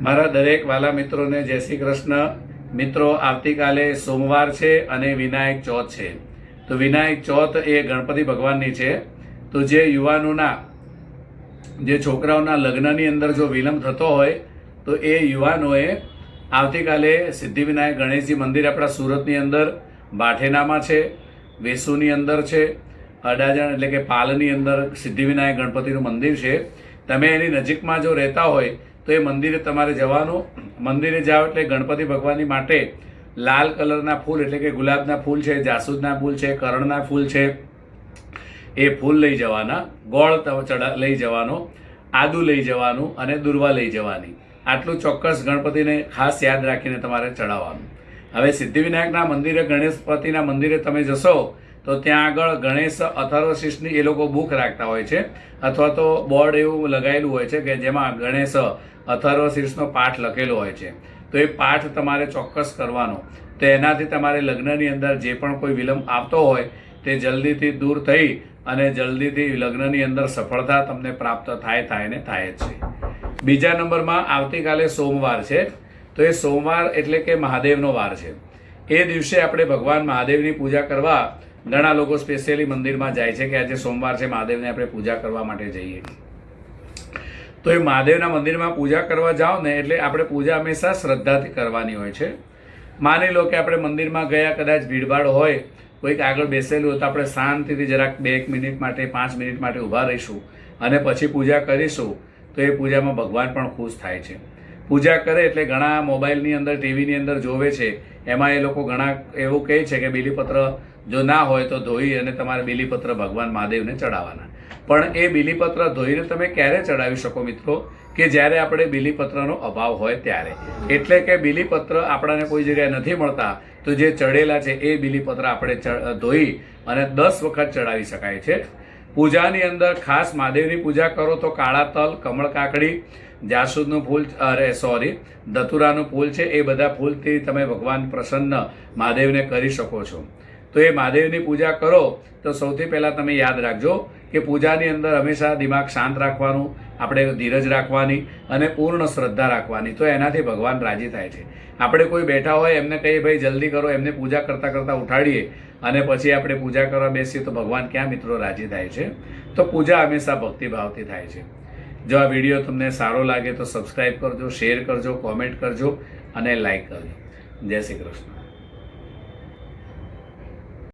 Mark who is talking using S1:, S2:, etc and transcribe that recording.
S1: મારા દરેક વાલા મિત્રોને જય શ્રી કૃષ્ણ. મિત્રો, આવતીકાલે સોમવાર છે અને વિનાયક ચોથ છે. તો વિનાયક ચોથ એ ગણપતિ ભગવાનની છે. તો જે યુવાનોના, જે છોકરાઓના લગ્નની અંદર જો વિલંબ થતો હોય, તો એ યુવાનોએ આવતીકાલે સિદ્ધિવિનાયક ગણેશજી મંદિર આપણા સુરતની અંદર, બાઠેનામાં છે, વેસુની અંદર છે, અડાજણ એટલે કે પાલની અંદર સિદ્ધિવિનાયક ગણપતિનું મંદિર છે. તમે એની નજીકમાં જો રહેતા હોય તો એ મંદિરે તમારે જવાનું. મંદિરે જાઓ એટલે ગણપતિ ભગવાનની માટે લાલ કલરના ફૂલ એટલે કે ગુલાબના ફૂલ છે, જાસૂદના ફૂલ છે, કરણના ફૂલ છે, એ ફૂલ લઈ જવાના. ગોળ ચડા લઈ જવાનો, આદુ લઈ જવાનું અને દુર્વા લઈ જવાની. આટલું ચોક્કસ ગણપતિને ખાસ યાદ રાખીને તમારે ચડાવવાનું હવે સિદ્ધિવિનાયકના મંદિરે ગણેશપતિના મંદિરે તમે જશો તો ત્યાં આગળ ગણેશ અથર્વશિષ્ટની એ લોકો બુક રાખતા હોય છે. અથવા તો બોર્ડ એવું લગાવેલું હોય છે કે જેમાં ગણેશ અથર્વશિષ્ટનો પાઠ લખેલો હોય છે. તો એ પાઠ તમારે ચોક્કસ કરવાનો. તો એનાથી તમારે લગ્નની અંદર જે પણ કોઈ વિલંબ આવતો હોય, તે જલ્દીથી દૂર થઈ અને જલ્દીથી લગ્નની અંદર સફળતા તમને પ્રાપ્ત થાય થાય ને થાય જ છે. બીજા નંબરમાં આવતીકાલે સોમવાર છે. તો એ સોમવાર એટલે કે મહાદેવનો વાર છે. એ દિવસે આપણે ભગવાન મહાદેવની પૂજા કરવા ઘણા લોકો સ્પેશિયલી મંદિરમાં જાય છે કે આજે સોમવાર છે, મહાદેવને આપણે પૂજા કરવા માટે જઈએ. તો એ મહાદેવના મંદિરમાં પૂજા કરવા જાઓ ને એટલે આપણે પૂજા હંમેશા શ્રદ્ધાથી કરવાની હોય છે. માની લો કે આપણે મંદિરમાં ગયા, કદાચ ભીડભાડ હોય, કોઈક આગળ બેસેલું હોય તો આપણે શાંતિથી જરાક બે એક મિનિટ માટે, પાંચ મિનિટ માટે ઊભા રહીશું અને પછી પૂજા કરીશું, તો એ પૂજામાં ભગવાન પણ ખુશ થાય છે. પૂજા કરે એટલે ઘણા મોબાઈલની અંદર, ટીવીની અંદર જોવે છે. એમાં એ લોકો ઘણા એવું કહે છે કે બીલીપત્ર જો ના હોય તો ધોઈ અને તમારે બીલીપત્ર ભગવાન મહાદેવને ચડાવવાના. પણ એ બીલીપત્ર ધોઈને તમે ક્યારે ચડાવી શકો મિત્રો? કે જ્યારે આપણે બીલીપત્રનો અભાવ હોય ત્યારે. એટલે કે બીલીપત્ર આપણને કોઈ જગ્યાએ નથી મળતા, તો જે ચડેલા છે એ બીલીપત્ર આપણે ધોઈ અને દસ વખત ચડાવી શકાય છે. પૂજાની અંદર ખાસ મહાદેવની પૂજા કરો તો કાળા તલ, કમળ કાકડી જાસૂદનું ફૂલ અરે સોરી દતુરાનું ફૂલ છે, એ બધા ફૂલથી તમે ભગવાન પ્રસન્ન મહાદેવને કરી શકો છો. તો એ મહાદેવની પૂજા કરો, તો સૌથી પહેલાં તમે યાદ રાખજો કે પૂજાની અંદર હંમેશા દિમાગ શાંત રાખવાનું, આપણે ધીરજ રાખવાની અને પૂર્ણ શ્રદ્ધા રાખવાની. તો એનાથી ભગવાન રાજી થાય છે. આપણે કોઈ બેઠા હોય, એમને કહીએ, ભાઈ, જલ્દી કરો. એમને પૂજા કરતાં કરતાં ઉઠાડીએ અને પછી આપણે પૂજા કરવા બેસીએ, તો ભગવાન ક્યાં મિત્રો રાજી થાય છે? તો પૂજા હંમેશા ભક્તિભાવથી થાય છે. જો આ વીડિયો તમને સારો લાગે તો સબસ્ક્રાઈબ કરજો શેર કરજો કોમેન્ટ કરજો અને લાઈક કરજો. જય શ્રી કૃષ્ણ.